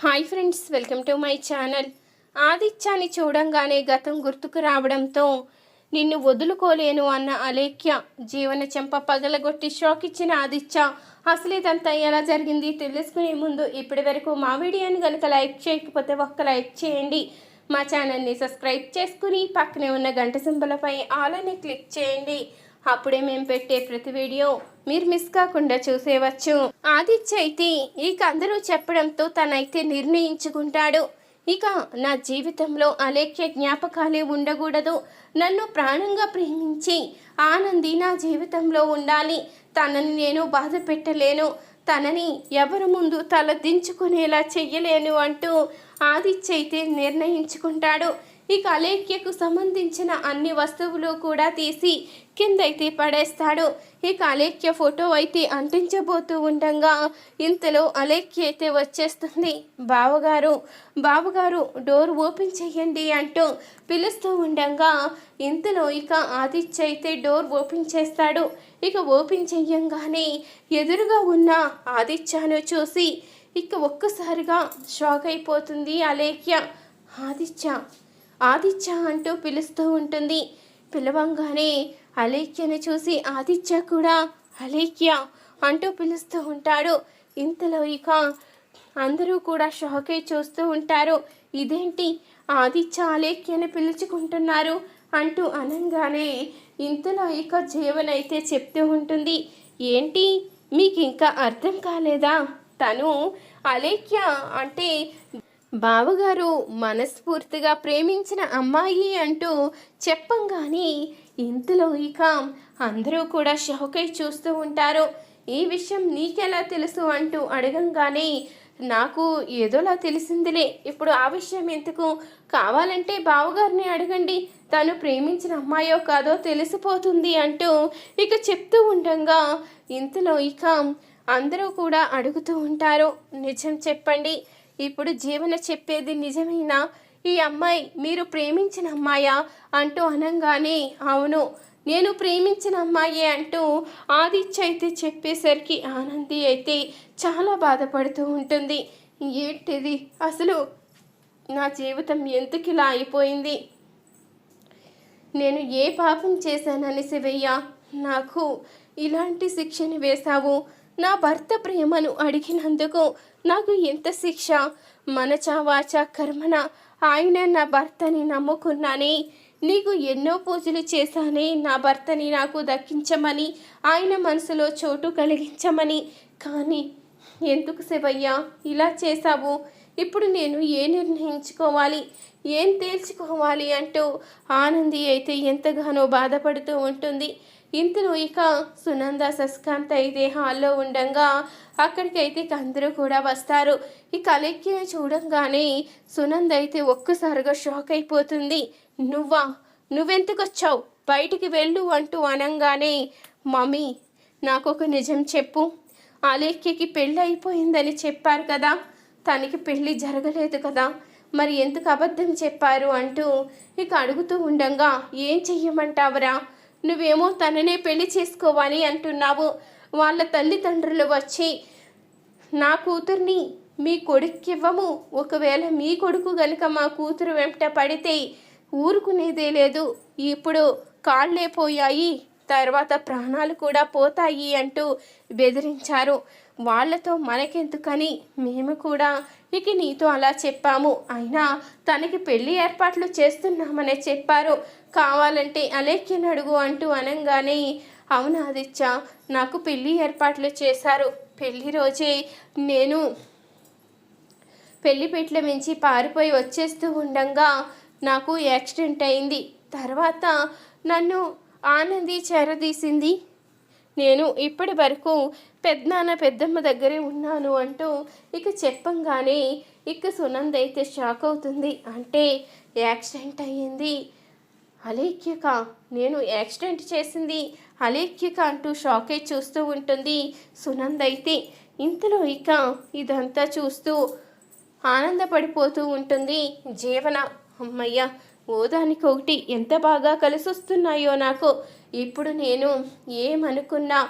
Hi friends welcome to my channel. ఆదిత్యాన్ని చూడంగానే గతం గుర్తుకు రావడంతో నిన్ను వదులుకోలేను అన్న అలేఖ్య జీవన చెంప పగలగొట్టి షాక్ ఇచ్చిన ఆదిత్య అసలు ఇదంతా ఎలా జరిగింది? తెలుసుకునే ముందు ఇప్పటి వరకు మా వీడియోని కనుక లైక్ చేయకపోతే ఒక్క లైక్ చేయండి. మా ఛానల్ని సబ్స్క్రైబ్ చేసుకుని పక్కనే ఉన్న గంట సింబలపై ఆలని క్లిక్ చేయండి. అప్పుడే మేము పెట్టే ప్రతి వీడియో మీరు మిస్ కాకుండా చూసేవచ్చు. ఆదిత్య అయితే ఇక అందరూ చెప్పడంతో తనైతే నిర్ణయించుకుంటాడు. ఇక నా జీవితంలో అలేఖ్య జ్ఞాపకాలే ఉండకూడదు. నన్ను ప్రాణంగా ప్రేమించి ఆనంది నా జీవితంలో ఉండాలి. తనని నేను బాధ పెట్టలేను. తనని ఎవరి ముందు తల దించుకునేలా చెయ్యలేను అంటూ ఆదిత్య అయితే నిర్ణయించుకుంటాడు. ఇక అలేఖ్యకు సంబంధించిన అన్ని వస్తువులు కూడా తీసి కిందైతే పడేస్తాడు. ఇక అలేఖ్య ఫోటో అయితే అంటించబోతూ ఉండగా ఇంతలో అలేఖ్య అయితే వచ్చేస్తుంది. బావగారు బావగారు డోర్ ఓపెన్ చేయండి అంటూ పిలుస్తూ ఉండగా ఇంతలో ఇక ఆదిత్య అయితే డోర్ ఓపెన్ చేస్తాడు. ఇక ఓపెన్ చెయ్యంగానే ఎదురుగా ఉన్న ఆదిత్యను చూసి ఇక ఒక్కసారిగా షాక్ అయిపోతుంది అలేఖ్య. ఆదిత్య ఆదిత్య అంటూ పిలుస్తూ ఉంటుంది. పిలవంగానే అలేఖ్యని చూసి ఆదిత్య కూడా అలేఖ్య అంటూ పిలుస్తూ ఉంటాడు. ఇంతలో ఇక అందరూ కూడా షాకే చూస్తూ ఉంటారు. ఇదేంటి? ఆదిత్య అలేఖ్యని పిలుచుకుంటున్నారు అంటూ అనంగానే ఇంతలో ఇక జీవన్ అయితే చెప్తూ ఉంటుంది. ఏంటి? మీకు ఇంకా అర్థం కాలేదా? తను అలేఖ్య అంటే బావగారు మనస్ఫూర్తిగా ప్రేమించిన అమ్మాయి అంటూ చెప్పంగానే ఇంతలో ఇక అందరూ కూడా షాక్ చూస్తూ ఉంటారు. ఈ విషయం నీకెలా తెలుసు అంటూ అడగంగానే నాకు ఏదోలా తెలిసిందిలే. ఇప్పుడు ఆ విషయం ఎందుకు? కావాలంటే బావగారిని అడగండి. తను ప్రేమించిన అమ్మాయో కాదో తెలిసిపోతుంది అంటూ ఇక చెప్తూ ఉండగా ఇంతలో ఇక అందరూ కూడా అడుగుతూ ఉంటారు. నిజం చెప్పండి. ఇప్పుడు జీవన చెప్పేది నిజమేనా? ఈ అమ్మాయి మీరు ప్రేమించిన అమ్మాయా? అంటూ అనంగానే అవును నేను ప్రేమించిన అమ్మాయి అంటూ ఆదిత్య అయితే చెప్పేసరికి ఆనంది అయితే చాలా బాధపడుతూ ఉంటుంది. ఏంటిది? అసలు నా జీవితం ఎందుకు ఇలా అయిపోయింది? నేను ఏ పాపం చేశానని శివయ్య? నాకు ఇలాంటి శిక్షని వేశావు. నా భర్త ప్రేమను అడిగినందుకు నాకు ఎంత శిక్ష. మనచ వాచ కర్మన ఆయన నా భర్తని నమ్ముకున్నానే. నీకు ఎన్నో పూజలు చేశానే నా భర్తని నాకు దక్కించమని ఆయన మనసులో చోటు కలిగించమని. కానీ ఎందుకు శివయ్య ఇలా చేశావు? ఇప్పుడు నేను ఏ నిర్ణయించుకోవాలి? ఏం తేల్చుకోవాలి అంటూ ఆనంది అయితే ఎంతగానో బాధపడుతూ ఉంటుంది. ఇంతలో ఇక సునంద సస్కాంత్ అయితే హాల్లో ఉండగా అక్కడికైతే ఇక అందరూ కూడా వస్తారు. ఈ కలెక్కిని చూడంగానే సునంద అయితే ఒక్కసారిగా షాక్ అయిపోతుంది. నువ్వా? నువ్వెందుకు వచ్చావు బయటికి వెళ్ళు అంటూ అనంగానే మమ్మీ నాకు ఒక నిజం చెప్పు. అలేఖ్యకి పెళ్ళి అయిపోయిందని చెప్పారు కదా. తనకి పెళ్ళి జరగలేదు కదా. మరి ఎందుకు అబద్ధం చెప్పారు? అంటూ ఇక అడుగుతూ ఉండగా ఏం చెయ్యమంటావురా? నువ్వేమో తననే పెళ్ళి చేసుకోవాలి అంటున్నావు. వాళ్ళ తల్లిదండ్రులు వచ్చి నా కూతుర్ని మీ కొడుక్కివ్వము ఒకవేళ మీ కొడుకు గనుక మా కూతురు వెంట పడితే ఊరుకునేదే లేదు. ఇప్పుడు కాళ్ళే పోయాయి. తర్వాత ప్రాణాలు కూడా పోతాయి అంటూ బెదిరించారు. వాళ్ళతో మనకెందుకని మేము కూడా ఇక నీతో అలా చెప్పాము. అయినా తనకి పెళ్ళి ఏర్పాట్లు చేస్తున్నామనే చెప్పారు. కావాలంటే అలేఖ్యను అడుగు అంటూ అనంగానే అవును ఆదిత్య నాకు పెళ్ళి ఏర్పాట్లు చేశారు. పెళ్ళి రోజే నేను పెళ్ళిపేట్ల మించి పారిపోయి వచ్చేస్తూ ఉండగా నాకు యాక్సిడెంట్ అయింది. తర్వాత నన్ను ఆనంది చేరదీసింది. నేను ఇప్పటి వరకు పెద్దనాన్న పెద్దమ్మ దగ్గరే ఉన్నాను అంటూ ఇక చెప్పంగానే ఇక సునంద అయితే షాక్ అవుతుంది. అంటే యాక్సిడెంట్ అయ్యింది. అలేఖ్యక నేను యాక్సిడెంట్ చేసింది. అలేఖ్యక అంటూ షాక్ అయి చూస్తూ ఉంటుంది సునంద అయితే. ఇంతలో ఇక ఇదంతా చూస్తూ ఆనందపడిపోతూ ఉంటుంది జీవన. అమ్మయ్య ఓదానికొకటి ఎంత బాగా కలిసొస్తున్నాయో నాకు. ఇప్పుడు నేను ఏమనుకున్నా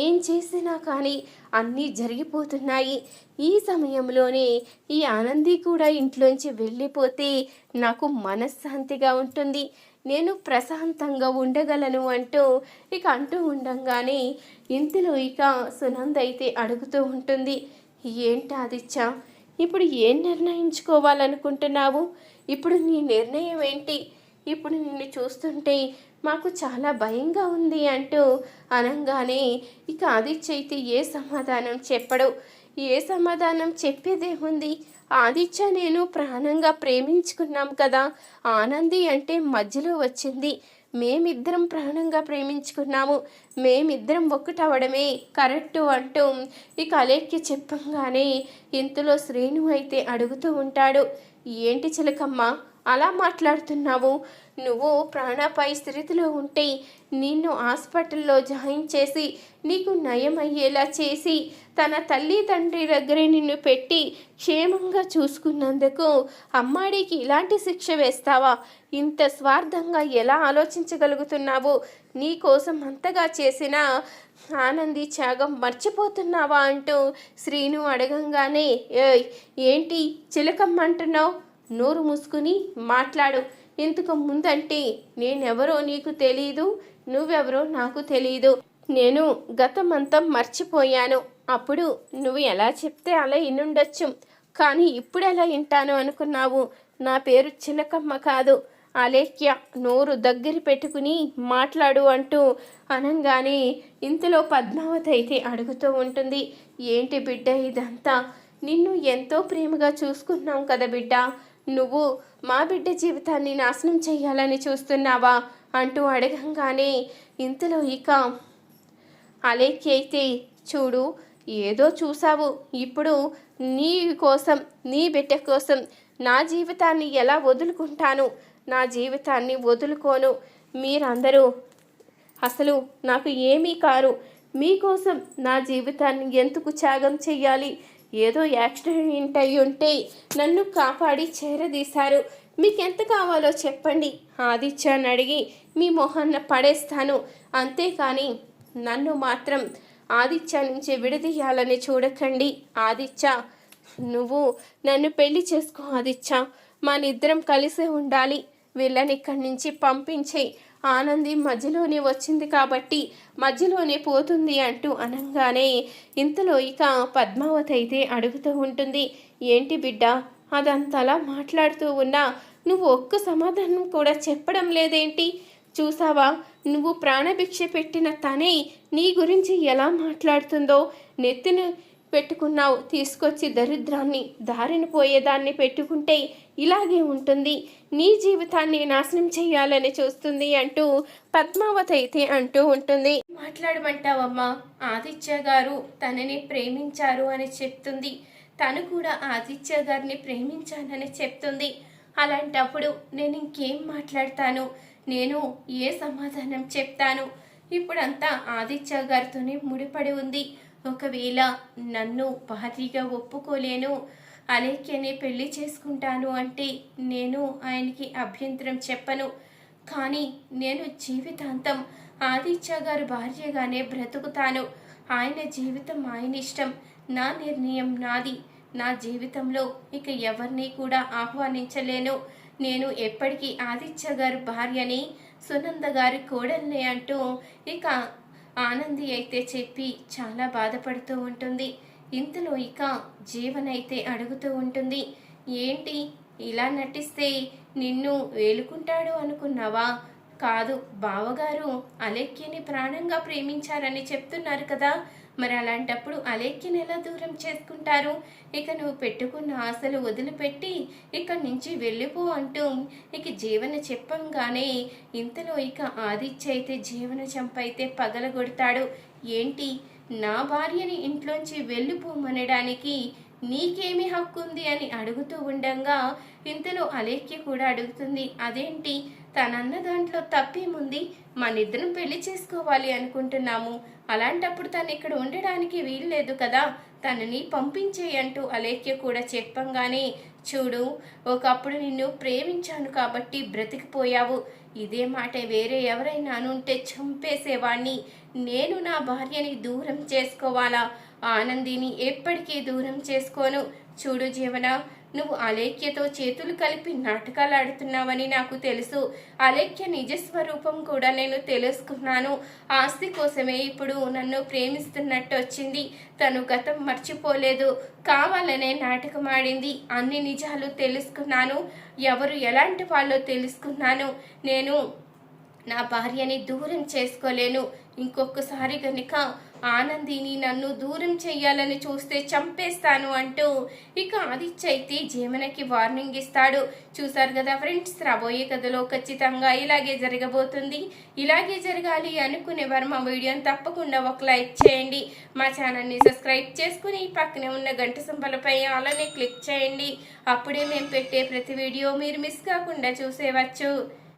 ఏం చేసినా కానీ అన్నీ జరిగిపోతున్నాయి. ఈ సమయంలోనే ఈ ఆనంది కూడా ఇంట్లోంచి వెళ్ళిపోతే నాకు మనశ్శాంతిగా ఉంటుంది. నేను ప్రశాంతంగా ఉండగలను అంటూ ఇక అంటూ ఉండంగానే ఇంతలో ఇక సునంద అయితే అడుగుతూ ఉంటుంది ఏంటి ఆదిత్య? ఇప్పుడు ఏం నిర్ణయించుకోవాలనుకుంటున్నావు? ఇప్పుడు నీ నిర్ణయం ఏంటి? ఇప్పుడు నిన్ను చూస్తుంటే మాకు చాలా భయంగా ఉంది అంటూ అనంగానే ఇక ఆదిత్య అయితే ఏ సమాధానం చెప్పడు. ఏ సమాధానం చెప్పేదేముంది ఆదిత్య నేను ప్రాణంగా ప్రేమించుకున్నాం కదా. ఆనంది అంటే మధ్యలో వచ్చింది. మేమిద్దరం ప్రాణంగా ప్రేమించుకున్నాము. మేమిద్దరం ఒక్కటవడమే కరెక్టు అంటూ ఇక అలేఖ్య చెప్పంగానే ఇంతలో శ్రేణు అయితే అడుగుతూ ఉంటాడు. ఏంటి చిలకమ్మ? అలా మాట్లాడుతున్నావు. నువ్వు ప్రాణపై స్థితిలో ఉంటే నిన్ను హాస్పిటల్లో జాయిన్ చేసి నీకు నయం అయ్యేలా చేసి తన తల్లి తండ్రి దగ్గరే నిన్ను పెట్టి క్షేమంగా చూసుకున్నందుకు అమ్మాడికి ఇలాంటి శిక్ష వేస్తావా? ఇంత స్వార్థంగా ఎలా ఆలోచించగలుగుతున్నావు? నీ కోసం అంతగా చేసిన ఆనంది త్యాగం మర్చిపోతున్నావా అంటూ శ్రీను అడగంగానే ఏయ్ ఏంటి చిలకమ్మంటున్నావు నోరు మూసుకుని మాట్లాడు. ఇంతకు ముందంటే నేనెవరో నీకు తెలీదు నువ్వెవరో నాకు తెలీదు. నేను గతమంతా మర్చిపోయాను. అప్పుడు నువ్వు ఎలా చెప్తే అలా ఇనుండొచ్చు. కానీ ఇప్పుడు ఎలా వింటాను అనుకున్నావు. నా పేరు చిలకమ్మ కాదు. అలేఖ్య నోరు దగ్గర పెట్టుకుని మాట్లాడు అంటూ అనంగానే ఇంతలో పద్మావతి అయితే అడుగుతూ ఉంటుంది. ఏంటి బిడ్డ ఇదంతా? నిన్ను ఎంతో ప్రేమగా చూసుకున్నాం కదా బిడ్డ. నువ్వు మా బిడ్డ జీవితాన్ని నాశనం చేయాలని చూస్తున్నావా అంటూ అడగంగానే ఇంతలో ఇక అలేఖ్య అయితే చూడు ఏదో చూసావు ఇప్పుడు నీ కోసం నీ బిడ్డ కోసం నా జీవితాన్ని ఎలా వదులుకుంటాను? నా జీవితాన్ని వదులుకోను. మీరందరూ అసలు నాకు ఏమీ కారు. మీకోసం నా జీవితాన్ని ఎందుకు త్యాగం చెయ్యాలి? ఏదో యాక్సిడెంట్ అయి ఉంటే నన్ను కాపాడి చేరదీశారు. మీకు ఎంత కావాలో చెప్పండి. ఆదిత్యాన్ని అడిగి మీ మొహాన్న పడేస్తాను. అంతేకాని నన్ను మాత్రం ఆదిత్య నుంచి విడదీయాలని చూడకండి. ఆదిత్య నువ్వు నన్ను పెళ్ళి చేసుకో ఆదిత్య. మనిద్దరం కలిసే ఉండాలి. వీళ్ళని ఇక్కడి నుంచి పంపించే ఆనంది మధ్యలోనే వచ్చింది కాబట్టి మధ్యలోనే పోతుంది అంటూ అనగానే ఇంతలో ఇక పద్మావతి అయితే అడుగుతూ ఉంటుంది ఏంటి బిడ్డ అదంతలా మాట్లాడుతూ ఉన్నా నువ్వు ఒక్క సమాధానం కూడా చెప్పడం లేదేంటి? చూసావా? నువ్వు ప్రాణభిక్ష పెట్టిన తనే నీ గురించి ఎలా మాట్లాడుతుందో? నెత్తిన పెట్టుకున్నావు. తీసుకొచ్చి దరిద్రాన్ని దారిన పోయేదాన్ని పెట్టుకుంటే ఇలాగే ఉంటుంది. నీ జీవితాన్ని నాశనం చేయాలని చూస్తుంది అంటూ పద్మావతి అయితే అంటూ ఉంటుంది. మాట్లాడమంటావమ్మా ఆదిత్య గారు తనని ప్రేమించారు అని చెప్తుంది. తను కూడా ఆదిత్య గారిని ప్రేమించానని చెప్తుంది. అలాంటప్పుడు నేను ఇంకేం మాట్లాడతాను? నేను ఏ సమాధానం చెప్తాను? ఇప్పుడంతా ఆదిత్య గారితోనే ముడిపడి ఉంది. ఒకవేళ నన్ను భారీగా ఒప్పుకోలేను అలేఖ్యనే పెళ్ళి చేసుకుంటాను అంటే నేను ఆయనకి అభ్యంతరం చెప్పను. కానీ నేను జీవితాంతం ఆదిత్య గారు భార్యగానే బ్రతుకుతాను. ఆయన జీవితం ఆయన ఇష్టం. నా నిర్ణయం నాది. నా జీవితంలో ఇక ఎవరిని కూడా ఆహ్వానించలేను. నేను ఎప్పటికీ ఆదిత్య గారు భార్యని సునంద గారి కోడల్ని అంటూ ఇక ఆనంది అయితే చెప్పి చాలా బాధపడుతూ ఉంటుంది. ఇంతలో ఇక జీవనైతే అడుగుతూ ఉంటుంది. ఏంటి? ఇలా నటిస్తే నిన్ను వేలుకుంటాడు అనుకున్నావా? కాదు బావగారు అలేఖ్యని ప్రాణంగా ప్రేమించారని చెప్తున్నారు కదా. మరి అలాంటప్పుడు అలేఖ్యని ఎలా దూరం చేసుకుంటారు? ఇక నువ్వు పెట్టుకున్న ఆశలు వదిలిపెట్టి ఇక్కడి నుంచి వెళ్ళిపో అంటూ ఇక జీవన చెప్పంగానే ఇంతలో ఇక ఆదిత్య అయితే జీవన చంపైతే పగలగొడతాడు. ఏంటి? నా భార్యని ఇంట్లోంచి వెళ్ళిపోమనడానికి నీకేమి హక్కు ఉంది అని అడుగుతూ ఉండంగా ఇంతలో అలేఖ్య కూడా అడుగుతుంది అదేంటి? తనన్న దాంట్లో తప్పేముంది? మనిద్దరం పెళ్ళి చేసుకోవాలి అనుకుంటున్నాము. అలాంటప్పుడు తను ఇక్కడ ఉండడానికి వీల్లేదు కదా. తనని పంపించేయంటూ అలేఖ్య కూడా చెప్పంగానే చూడు ఒకప్పుడు నిన్ను ప్రేమించాను కాబట్టి బ్రతికిపోయావు. ఇదే మాట వేరే ఎవరైనా అనుంటే చంపేసేవాణ్ణి. నేను నా భార్యని దూరం చేసుకోవాలా? ఆనందిని ఎప్పటికీ దూరం చేసుకోను. చూడు జీవన నువ్వు అలేఖ్యతో చేతులు కలిపి నాటకాలు ఆడుతున్నావని నాకు తెలుసు. అలేఖ్య నిజస్వరూపం కూడా నేను తెలుసుకున్నాను. ఆస్తి కోసమే ఇప్పుడు నన్ను ప్రేమిస్తున్నట్టు వచ్చింది. తను గతం మర్చిపోలేదు. కావాలనే నాటకం ఆడింది. అన్ని నిజాలు తెలుసుకున్నాను. ఎవరు ఎలాంటి వాళ్ళో తెలుసుకున్నాను. నేను నా భార్యని దూరం చేసుకోలేను. ఇంకొకసారి కనుక ఆనందిని నన్ను దూరం చెయ్యాలని చూస్తే చంపేస్తాను అంటూ ఇక ఆదిత్య అయితే జీవనకి వార్నింగ్ ఇస్తాడు. చూసారు కదా ఫ్రెండ్స్ రాబోయే కథలో ఖచ్చితంగా ఇలాగే జరగబోతుంది. ఇలాగే జరగాలి అనుకునే వారు మా వీడియోని తప్పకుండా ఒక లైక్ చేయండి. మా ఛానల్ని సబ్స్క్రైబ్ చేసుకుని పక్కనే ఉన్న గంట సంపలపై అలానే క్లిక్ చేయండి. అప్పుడే మేము పెట్టే ప్రతి వీడియో మీరు మిస్ కాకుండా చూసేవచ్చు.